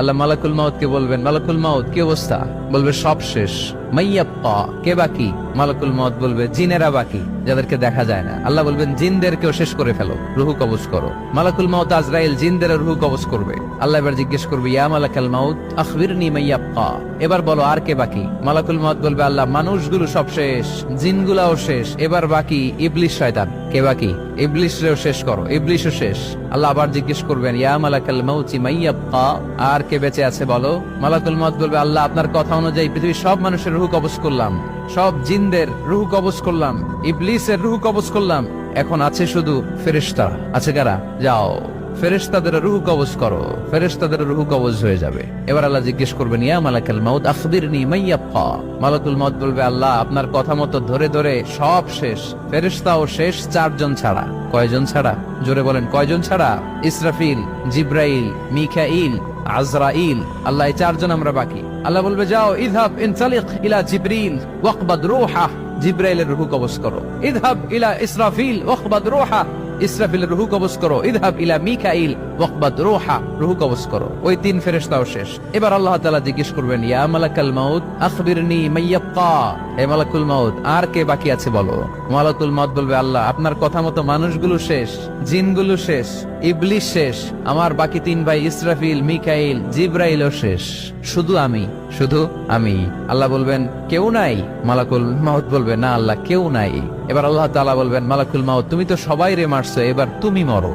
আল্লাহ মালাকুল মাউদকে বলবেন মালাকুল মাউদ কি অবস্থা? বলবে সব শেষ। মাইয়াপ্পা বাকি? শেষ করে এবার বলো, আর কে বাকি? মালাকুল মাউত বলবে, আল্লাহ, মানুষগুলো সব শেষ, জিনগুলাও শেষ, এবার বাকি ইবলিশ শয়তান। কে বাকি? ইবলিশরেও শেষ করো ইবলিশও শেষ। আল্লাহ আবার জিজ্ঞেস করবেন আর কে বেঁচে আছে বলো? মালাকুল মাউত বলবে, আল্লাহ, আপনার কথা অনুযায়ী পৃথিবীর সব মানুষের রুহ কবজ করলাম। সব জিনদের রুহ কবজ করলাম। ইবলিসের রুহ কবজ করলাম। এখন আছে শুধু ফেরেশতা। আছে কারা? যাও। করো। হয়ে যাবে। এবার আল্লাহ জিজ্ঞেস মালাকাল মাউত, আখবিরনি মাইয়াব্বা মালাকুল মাউত বলবে, আল্লাহ, আপনার কথা মতো ধরে ধরে সব শেষ। ফেরেশতাও শেষ চারজন ছাড়া। কয়জন ছাড়া? জোরে বলেন, কয়জন ছাড়া? ইসরাফিল, জিব্রাইল, মিখাইল, আজরাইল। আল্লাহ চারজন আমরা বাকি। আল্লাহ বলবে যাও ইদহাব ইনসালিক ইলা জিব্রিল ওয়াকবাদ রূহা জিব্রাইলের রুহু কবজ করো ইদহাব ইলা ইসরাফিল ওয়াকবাদ রূহা ইসরাফিলের রুহু কবজ করো ইদহাব ইলা মিকাইল ওয়াকবাদ রূহা, রুহু কবজ করো। ওই তিন ফেরেশতাও শেষ। এবার আল্লাহ তাআলা জিজ্ঞেস করবেন, ইয়া মালাকাল মাউত, আখবিরনি মাইয়াবকা হে মালাকুল মাউত, আর কে বাকি আছে বলো? মালাকুল মাউত বলবে, আল্লাহ, আপনার কথা মতো মানুষগুলো শেষ, জিনগুলো শেষ ইবলিশ শেষ, আমার বাকি তিন ভাই ইসরাফিল, মিকাইল, জিব্রাইলও শেষ। শুধু আমি শুধু আমি। আল্লাহ বলবেন, কেউ নাই? মালাকুল মাউত বলবে, না আল্লাহ, কেউ নাই। এবার আল্লাহ তালা বলবেন, মালাকুল মাউত, তুমি তো সবাই রে মারছো, এবার তুমি মরো।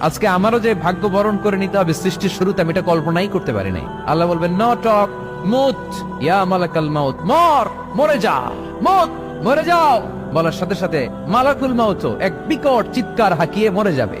আজকে আমারও যে ভাগ্য বরণ করে নিতে হবে সৃষ্টির শুরুতে আমি এটা কল্পনাই করতে পারি নাই। আল্লাহ বলবেন, ন, টক, মুত, ইয়া মালাকাল মাউত, মর, মরে যা, মুত, মরে যাও। বলার সাথে সাথে, মালাকুল মাউত এক বিকট চিৎকার হাকিয়ে মরে যাবে।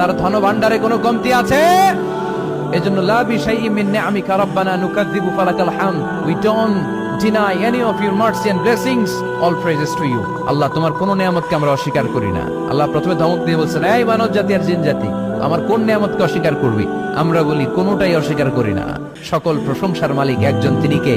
তার ধন ভান্ডারে কোনো কমতি আছে? এজন্য ফালাকাল we deny any of your mercy and blessings. All praises to you. Allah, তোমার কোন নিয়ামতকে আমরা অস্বীকার করি না। আল্লাহ প্রথমে ধমক দিয়ে বলছেন, এই মানব জাতি আর জিন জাতি, আমার কোন নিয়ামতকে অস্বীকার করবি? আমরা বলি, কোনটাই অস্বীকার করি না। সকল প্রশংসার মালিক একজন তিনি কে?